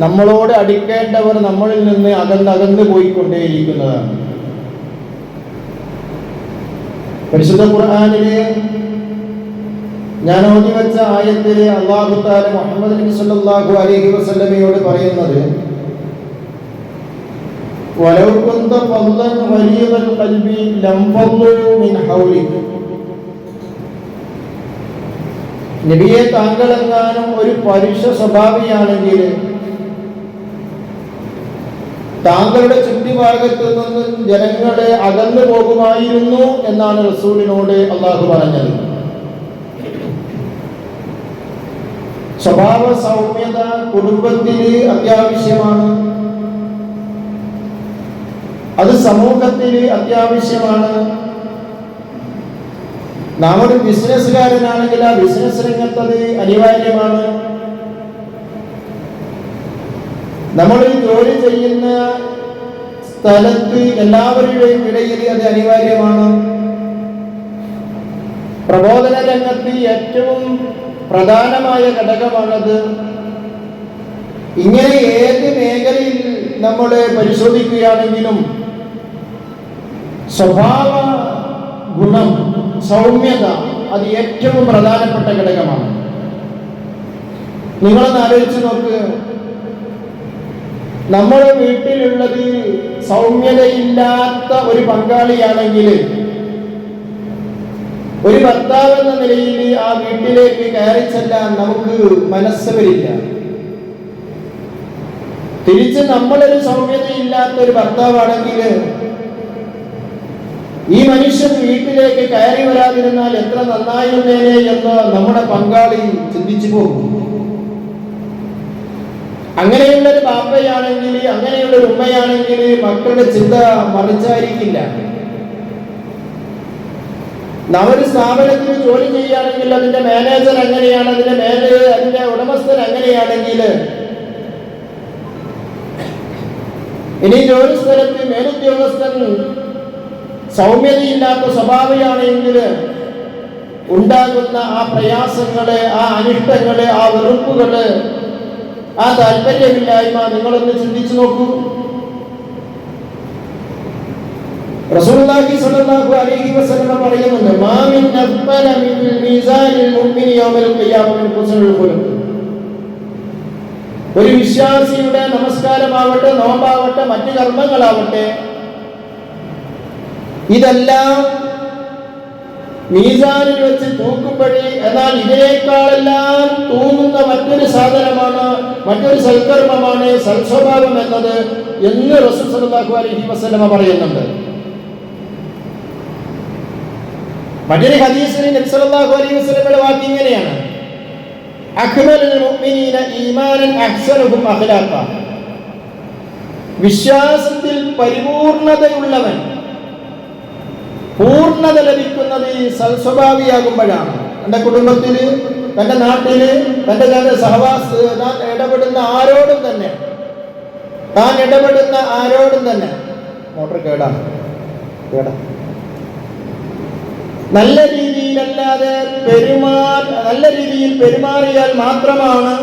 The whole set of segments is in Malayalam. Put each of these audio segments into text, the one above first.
നമ്മളോട് അടുക്കേണ്ടവർ നമ്മളിൽ നിന്ന് അകന്നകന്ന് പോയിക്കൊണ്ടേയിരിക്കുന്നതാണ്. പരിശുദ്ധ ഖുർആാനിലെ ഞാൻ ഓതി വെച്ച ആയത്തിലെ അള്ളാഹു താല മുഹമ്മദ് നബി സല്ലല്ലാഹു അലൈഹി വസല്ലമയോട് പറയുന്നത് കുന്ത ഫദ്ദൻ ഗലീദൽ ഖൽബി ലം ഫദ്ദു മിൻ ഹൗലി നബിയെ താങ്കളെങ്ങാനും ഒരു പരുഷ സ്വഭാവിയാണെങ്കിൽ താങ്കളുടെ ചുറ്റുഭാഗത്ത് നിന്നും ജനങ്ങളെ അകന്നു പോകുമായിരുന്നു എന്നാണ് റസൂലിനോട് അള്ളാഹു പറഞ്ഞത്. സ്വഭാവ സൗമ്യത കുടുംബത്തിൽ അത്യാവശ്യമാണ്. അത് സമൂഹത്തിൽ അത്യാവശ്യമാണ്. നാം ഒരു ബിസിനസ്സുകാരനാണെങ്കിൽ ആ ബിസിനസ് രംഗത്തത് അനിവാര്യമാണ്. നമ്മൾ ജോലി ചെയ്യുന്ന സ്ഥലത്ത് എല്ലാവരുടെയും ഇടയിൽ അത് അനിവാര്യമാണ്. പ്രബോധന രംഗത്ത് ഏറ്റവും പ്രധാനമായ ഘടകമാണത്. ഇങ്ങനെ ഏത് മേഖലയിൽ നമ്മൾ പരിശോധിക്കുകയാണെങ്കിലും സ്വഭാവ ഗുണം സൗമ്യത അത് ഏറ്റവും പ്രധാനപ്പെട്ട ഘടകമാണ്. നിങ്ങളൊന്ന് ആലോചിച്ച് നോക്ക്. നമ്മുടെ വീട്ടിലുള്ളത് സൗമ്യതയില്ലാത്ത ഒരു പങ്കാളിയാണെങ്കിൽ ഒരു ഭർത്താവ് എന്ന നിലയിൽ ആ വീട്ടിലേക്ക് കയറി ചെല്ലാൻ നമുക്ക് മനസ്സ് വരില്ല. തിരിച്ച് നമ്മളൊരു സൗമ്യതയില്ലാത്ത ഒരു ഭർത്താവാണെങ്കിൽ ഈ മനുഷ്യൻ വീട്ടിലേക്ക് കയറി വരാതിരുന്നാൽ എത്ര നന്നായിരുന്നേനെ എന്ന് നമ്മുടെ പങ്കാളി ചിന്തിച്ചു പോകും. അങ്ങനെയുള്ള ഒരു ബാപ്പയാണെങ്കിൽ അങ്ങനെയുള്ള ഒരു ഉമ്മയാണെങ്കിൽ മക്കളുടെ ചിന്ത മറിച്ചായിരിക്കില്ല. നാം സ്ഥാപനത്തിൽ ജോലി ചെയ്യുകയാണെങ്കിൽ അതിന്റെ മാനേജർ എങ്ങനെയാണ് അതിന്റെ മേലെ അതിന്റെ ഉടമസ്ഥൻ എങ്ങനെയാണെങ്കിൽ ഇനി ജോലി സ്ഥലത്ത് മേലുദ്യോഗസ്ഥൻ സൗമ്യതയില്ലാത്ത സ്വഭാവമാണെങ്കിൽ ഉണ്ടാകുന്ന ആ പ്രയാസങ്ങൾ ആ അനിഷ്ടങ്ങൾ ആ വെറുപ്പുകൾ ആ താല്പര്യമില്ലായ്മ നിങ്ങളൊന്ന് ചിന്തിച്ചു നോക്കൂ. റസൂലുള്ളാഹി സ്വല്ലല്ലാഹു അലൈഹി വസല്ലം മുഅ്മിനി യൗമൽ ഒരു വിശ്വാസിയുടെ നമസ്കാരമാവട്ടെ നോമ്പാവട്ടെ മറ്റു കർമ്മങ്ങളാവട്ടെ ഇതെല്ലാം മീസാനിൽ വെച്ച് തൂക്കുമ്പഴി എന്നാൽ ഇതിനേക്കാളെല്ലാം തൂങ്ങുന്ന മറ്റൊരു സാധനമാണ് മറ്റൊരു സൽക്കർമ്മമാണ് സൽസ്വഭാവം എന്നത് എന്ന് റസൂൽ സല്ലല്ലാഹു പറയുന്നുണ്ട്. മറ്റൊരു ഹദീസിൽ നബി അലൈഹി വസല്ലമയുടെ വാക്ക് ഇങ്ങനെയാണ്. അക്മലുൽ മുഅ്മിനീന ഈമാനൻ അഹ്സനുഹും അഖ്ലാഖ. വിശ്വാസത്തിൽ പരിപൂർണതയുള്ളവൻ പൂർണത ലഭിക്കുന്നത് ഈ സൽസ്വഭാവിയാകുമ്പോഴാണ് തന്റെ കുടുംബത്തിൽ തന്റെ നാട്ടിൽ തന്റെ തന്റെ സഹവാസ താൻ ഇടപെടുന്ന ആരോടും തന്നെ താൻ ഇടപെടുന്ന ആരോടും തന്നെ മോട്ടർ കേടാ കേടാ. നല്ല രീതിയിലല്ലാതെ പെരുമാ നല്ല രീതിയിൽ പെരുമാറിയാൽ മാത്രമാണ്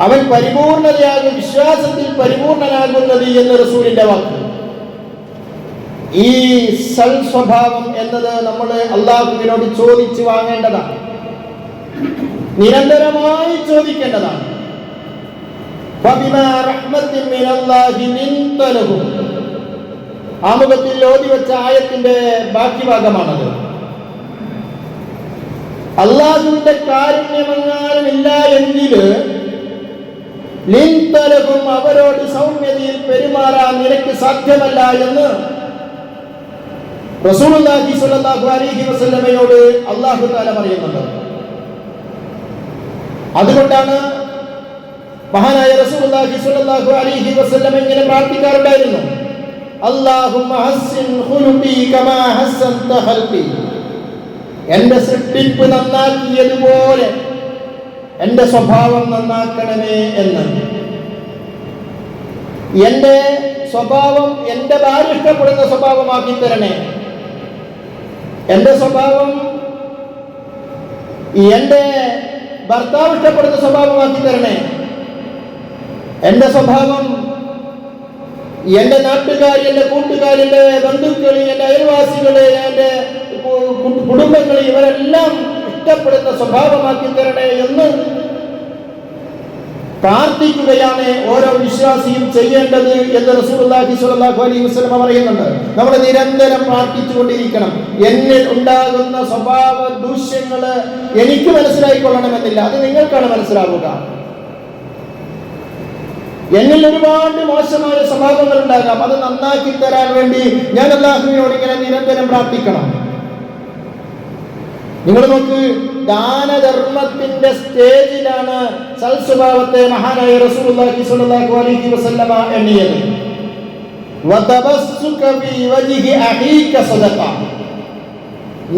അവൻ പരിപൂർണതയാകും വിശ്വാസത്തിൽ പരിപൂർണനാകുന്നത് എന്ന് റസൂലിന്റെ വാക്ക്. ഈ സൽ സ്വഭാവം എന്നത് നമ്മൾ അള്ളാഹുവിനോട് ചോദിച്ചു വാങ്ങേണ്ടതാണ്. നിരന്തരമായി ചോദിക്കേണ്ടതാണ്. ആമുഖത്തിൽ ഓതി വെച്ച ആയത്തിന്റെ ബാക്കി ഭാഗമാണത്. അള്ളാഹുവിന്റെ കാരുണ്യമെങ്ങാനും ഇല്ല എങ്കിൽ അവരോട് സൗമ്യതയിൽ പെരുമാറാൻ നിനക്ക് സാധ്യമല്ല എന്ന് റസൂലുള്ളാഹി സ്വല്ലല്ലാഹു അലൈഹി വസല്ലമയോട് അല്ലാഹു തആല പറയുന്നുണ്ട്. അതുകൊണ്ടാണ് മഹാനായ റസൂലുള്ളാഹി സ്വല്ലല്ലാഹു അലൈഹി വസല്ലമ ഇങ്ങനെ പ്രാർത്ഥിക്കാറുണ്ടായിരുന്നു. അല്ലാഹുമ്മ ഹസ്സിൻ ഖുലുബി കമാ ഹസ്സൻത ഖൽബി എന്റെ സൃഷ്ടിപ്പ് നന്നാക്കിയതുപോലെ എന്റെ സ്വഭാവം നന്നാക്കണമേ എന്ന്. എന്റെ സ്വഭാവം എന്റെ ഭാര്യ ഇഷ്ടപ്പെടുന്ന സ്വഭാവമാക്കി തരണേ. എന്റെ സ്വഭാവം എന്റെ ഭർത്താവ് ഇഷ്ടപ്പെടുന്ന സ്വഭാവമാക്കി തരണേ. എന്റെ സ്വഭാവം എന്റെ നാട്ടുകാർ എന്റെ കൂട്ടുകാർ എന്റെ ബന്ധുക്കൾ എന്റെ അയൽവാസികൾ എന്റെ കുടുംബങ്ങൾ ഇവരെല്ലാം ഇഷ്ടപ്പെടുന്ന സ്വഭാവമാക്കി തരണേ എന്ന് പ്രാർത്ഥിക്കുകയാണ് ഓരോ വിശ്വാസിയും ചെയ്യേണ്ടത് എന്ന് സ്വല്ലല്ലാഹു അലൈഹി വസല്ലം പറയുന്നുണ്ട്. നമ്മൾ നിരന്തരം പ്രാർത്ഥിച്ചുകൊണ്ടിരിക്കണം. എന്നിൽ ഉണ്ടാകുന്ന സ്വഭാവ ദൂഷ്യങ്ങൾ എനിക്ക് മനസ്സിലായിക്കൊള്ളണമെന്നില്ല. അത് നിങ്ങൾക്കാണ് മനസ്സിലാവുക. എന്നിൽ ഒരുപാട് മോശമായ സ്വഭാവങ്ങൾ ഉണ്ടാകാം. അത് നന്നാക്കി തരാൻ വേണ്ടി ഞാൻ അള്ളാഹുവിനോട് ഇങ്ങനെ നിരന്തരം പ്രാർത്ഥിക്കണം. നിങ്ങൾ നോക്ക് ദാനധർമ്മത്തിന്റെ സ്റ്റേജിലാണ് സൽസ്വഭാവത്തെ മഹാനായ റസൂലുള്ളാഹി സ്വല്ലല്ലാഹു അലൈഹി വസല്ലമ എണ്ണിയത്.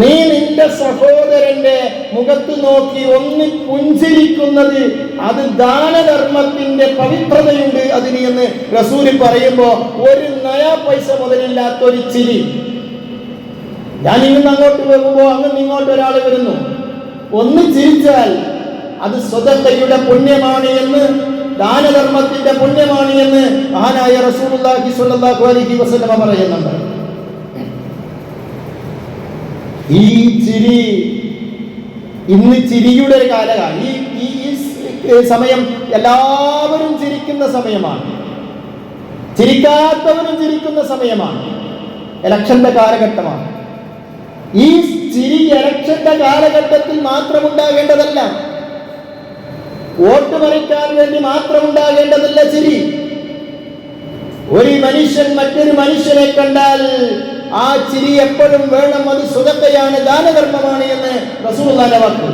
നീ നിന്റെ സഹോദരന്റെ മുഖത്ത് നോക്കി ഒന്ന് പുഞ്ചിരിക്കുന്നത് അത് ദാനധർമ്മത്തിന്റെ പവിത്രതയുണ്ട് അതിന് എന്ന് റസൂൽ പറയുമ്പോ ഒരു നയാ പൈസ മുതലില്ലാത്ത ഒരു ചിരി. ഞാൻ ഇന്ന് അങ്ങോട്ട് പോകുമ്പോ അങ്ങ് ഇങ്ങോട്ട് ഒരാൾ വരുന്നു. ഒന്ന് ചിരിച്ചാൽ അത് സ്വതന്ത്രയുടെ പുണ്യമാണ് എന്ന് ദാനധർമ്മത്തിന്റെ പുണ്യമാണ് എന്ന് മഹാനായ റസൂലുള്ളാഹി സ്വല്ലല്ലാഹു അലൈഹി പറയുന്നുണ്ട്. ഈ ചിരി ഇന്ന് ചിരിയുടെ കാലമാണ്. ഈ ഈ സമയം എല്ലാവരും ചിരിക്കുന്ന സമയമാണ്. ചിരിക്കാത്തവരും ചിരിക്കുന്ന സമയമാണ്. ഇലക്ഷന്റെ കാലഘട്ടമാണ്. ഈ ചിരി ഇലക്ഷന്റെ കാലഘട്ടത്തിൽ മാത്രം ഉണ്ടാകേണ്ടതല്ല വോട്ട് മറിക്കാൻ വേണ്ടി മാത്രം ഉണ്ടാകേണ്ടതല്ല ചിരി ഒരു മനുഷ്യൻ മറ്റൊരു മനുഷ്യനെ കണ്ടാൽ ആ ചിരി എപ്പോഴും വേണം അത് സുഖത്തെയാണ് ദാനധർമ്മമാണ് എന്ന് റസൂലുള്ളാഹിന്റെ വാക്ക്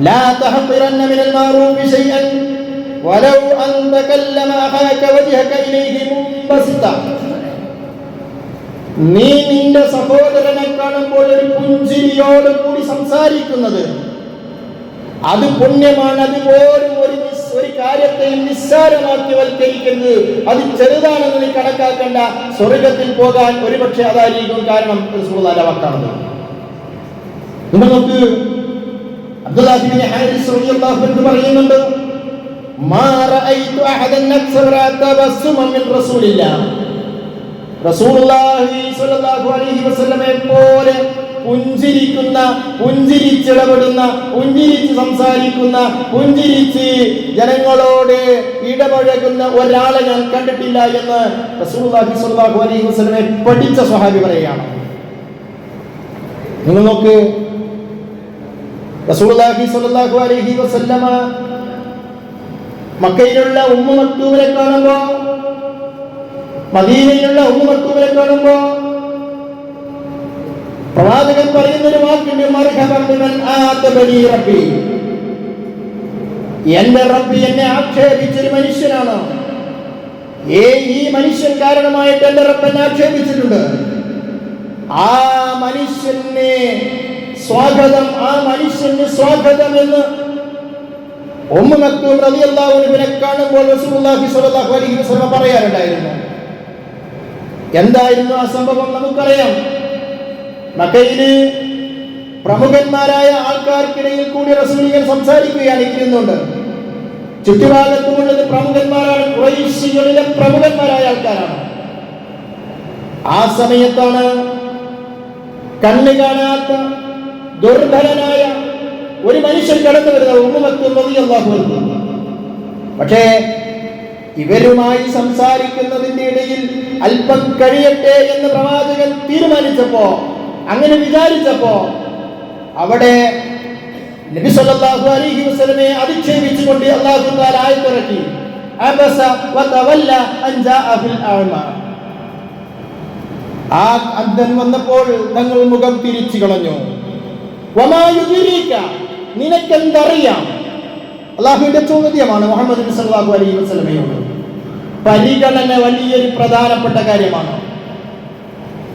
لا تحقرن من المعروف شيئا ولو أن تكلم أخاك وجهك إليه منبسطا നീ നിന്റെ സഹോദരനെ കാണുമ്പോൾ ഒരു പുഞ്ചിരിയോട് കൂടി സംസാരിക്കുന്നത്. അത് പുണ്യമാണ്. അത് പോലും ഒരു കാര്യത്തെ ഒരു കാര്യത്തെയും നിസ്സാരമാക്കി വൽക്കരിക്കരുത്. അത് ചെറുതാണെന്ന് നീ കണക്കാക്കണ്ട. സ്വർഗത്തിൽ പോകാൻ ഒരുപക്ഷെ അതായിരിക്കും കാരണം റസൂലുള്ളാഹിന്റെ വാക്കാണത് അബ്ദുല്ലാഹിബിൻ ഹാരിസ് പറയുന്നുണ്ട് മാ റഅയ്തു അഹദൻ മിൻ റസൂലുള്ളാഹി സ്വല്ലല്ലാഹു അലൈഹി വസല്ലമയെ പോലെ പുഞ്ചിരിക്കുന്ന പുഞ്ചിരിച്ചിടപെടുന്ന പുഞ്ചിരിച്ച് സംസാരിക്കുന്ന പുഞ്ചിരിച്ച് ജനങ്ങളോട് ഇടപഴകുന്ന ഒരാളെ ഞാൻ കണ്ടിട്ടില്ല എന്ന് റസൂലുള്ളാഹി സ്വല്ലല്ലാഹു അലൈഹി വസല്ലമയെ പഠിച്ച സ്വഹാബി പറയുകയാണ്. നിങ്ങൾ നോക്ക്. റസൂലുള്ളാഹി സ്വല്ലല്ലാഹു അലൈഹി വസല്ലമ മക്കയിലുള്ള ഉമ്മ മക്തൂമിനെ കാണുമ്പോ മദീനയിലുള്ള മക്തൂമിനെ കാണുമ്പോ പ്രവാചകൻ പറയുന്ന ഒരു വാക്കിന്റെ റബ്ബി. എന്റെ റബ്ബി എന്നെ ആക്ഷേപിച്ചൊരു മനുഷ്യനാണ്. ഏ ഈ മനുഷ്യൻ കാരണമായിട്ട് എന്റെ റബ്ബ് എന്നെ ആക്ഷേപിച്ചിട്ടുണ്ട്. ആ മനുഷ്യനെ സ്വാഗതം ആ മനുഷ്യന് സ്വാഗതം എന്ന് ഉമ്മ മക്തൂം റളിയല്ലാഹു അൻഹുവിനെ കാണുമ്പോൾ റസൂലുള്ളാഹി അലൈഹി വസല്ലം പറയാറുണ്ടായിരുന്നു. എന്തായിരുന്നു ആ സംഭവം നമുക്കറിയാം. മക്കയിൽ പ്രമുഖന്മാരായ ആൾക്കാർക്കിടയിൽ കൂടി റസൂലികൾ സംസാരിക്കുകയാണ് ഇരിക്കുന്നുണ്ട്. ചുറ്റുഭാഗത്തുമുള്ളത് പ്രമുഖന്മാരാണ്. കുറേശികളിലെ പ്രമുഖന്മാരായ ആൾക്കാരാണ്. ആ സമയത്താണ് കണ്ണു കാണാത്ത ദുർബലനായ ഒരു മനുഷ്യൻ കടന്നു വരുന്നത് ഉമ്മത്തും പക്ഷേ ഇവരുമായി സംസാരിക്കുന്നതിന്റെ ഇടയിൽ അല്പം കഴിയട്ടെ എന്ന് പ്രവാചകൻ തീരുമാനിച്ചപ്പോ അങ്ങനെ വിചാരിച്ചപ്പോ അവിടെ നബി സല്ലല്ലാഹു അലൈഹി വസല്ലമയെ അധിക്ഷേപിച്ചുകൊണ്ട് അല്ലാഹു തആല ആയത്തിറക്കി അബസ വതവല്ല അൻ ഫിൽ അഅമ. ആ അന്ധൻ വന്നപ്പോൾ തങ്ങൾ മുഖം തിരിച്ചു കളഞ്ഞു. വമാ യുദ്രീക നിനക്കെന്തറിയാം? അള്ളാഹുവിന്റെ ചോദ്യമാണ് മുഹമ്മദ് നബി സല്ലല്ലാഹു അലൈഹി വസല്ലമയോട്. പരിഗണന വലിയൊരു പ്രധാനപ്പെട്ട കാര്യമാണ്.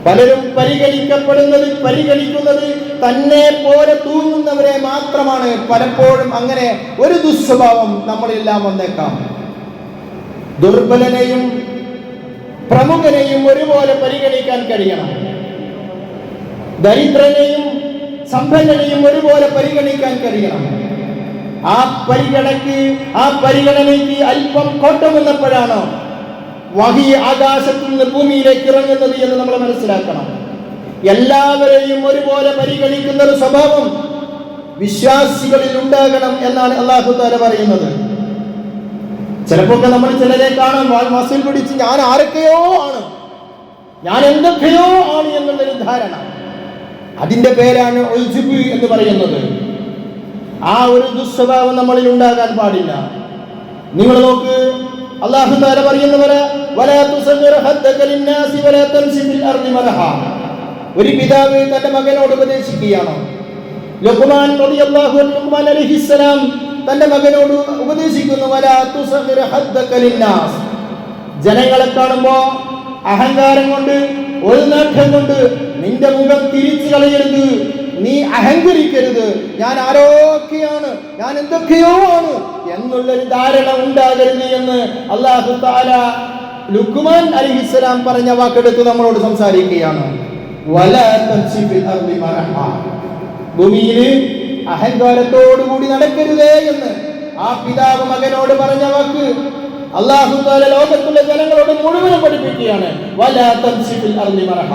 പലരും പരിഗണിക്കപ്പെടുന്നത് പരിഗണിക്കുന്നത് തന്നെ പോലെ തൂങ്ങുന്നവരെ മാത്രമാണ്. പലപ്പോഴും അങ്ങനെ ഒരു ദുസ്വഭാവം നമ്മളെല്ലാം വന്നേക്കാം. ദുർബലനെയും പ്രമുഖനെയും ഒരുപോലെ പരിഗണിക്കാൻ കഴിയണം. ദരിദ്രനെയും സമ്പന്നനെയും ഒരുപോലെ പരിഗണിക്കാൻ കഴിയണം. ആ പരിഗണക്ക് ആ പരിഗണനയ്ക്ക് അല്പം കോട്ടം വന്നപ്പോഴാണ് വഹി ആകാശത്തു നിന്ന് ഭൂമിയിലേക്ക് ഇറങ്ങുന്നത് എന്ന് നമ്മൾ മനസ്സിലാക്കണം. എല്ലാവരെയും ഒരുപോലെ പരിഗണിക്കുന്ന ഒരു സ്വഭാവം വിശ്വാസികളിൽ ഉണ്ടാകണം എന്നാണ് അള്ളാഹു താര പറയുന്നത്. ചിലപ്പോ നമ്മൾ ചിലരെ കാണാൻ മസിൽ പിടിച്ച് ഞാൻ ആരൊക്കെയോ ആണ്. ഞാൻ എന്തൊക്കെയോ ആണ് എന്നുള്ളൊരു ധാരണ. അതിന്റെ പേരാണ് എന്ന് പറയുന്നത്. ആ ഒരു ദുസ്വഭാവം നമ്മളിൽ ഉണ്ടാകാൻ പാടില്ല. നിങ്ങൾ നോക്ക് അള്ളാഹു താര പറയുന്നവരെ. ഒരു പിതാവ് തന്റെ മകനോട് ഉപദേശിക്കുകയാണ്. ലുഖ്മാൻ റളിയല്ലാഹു അൻഹു ലുഖ്മാൻ അലൈഹിസ്സലാം തന്റെ മകനോട് ഉപദേശിക്കുന്നു വലാ തുസഗ്ഗിർ ഹദ്ദക ലിന്നാസ്. ജനങ്ങളെ കാണുമ്പോ അഹങ്കാരം കൊണ്ട് ഒരു നേട്ടം കൊണ്ട് നിന്റെ മുഖം തിരിച്ചു കളയരുത്. നീ അഹങ്കരിക്കരുത്. ഞാൻ ആരൊക്കെയാണ് ഞാൻ എന്തൊക്കെയോ ആണ്. എന്നുള്ളൊരു ധാരണ ഉണ്ടാകരുത് എന്ന് അള്ളാഹു താല ലുക്കുമാൻ അലിഹിസ്സലാം പറഞ്ഞ വാക്കെടുത്ത് നമ്മളോട് സംസാരിക്കുകയാണ്. ഭൂമിയിൽ അഹങ്കാരത്തോടുകൂടി നടക്കരുതേ എന്ന് ആ പിതാവ് മകനോട് പറഞ്ഞ വാക്ക് അള്ളാഹു ലോകത്തുള്ള ജനങ്ങളോട് മുഴുവനും പഠിപ്പിക്കുകയാണ്. വലാ തംശി ഫിൽ അർളി മറഹ.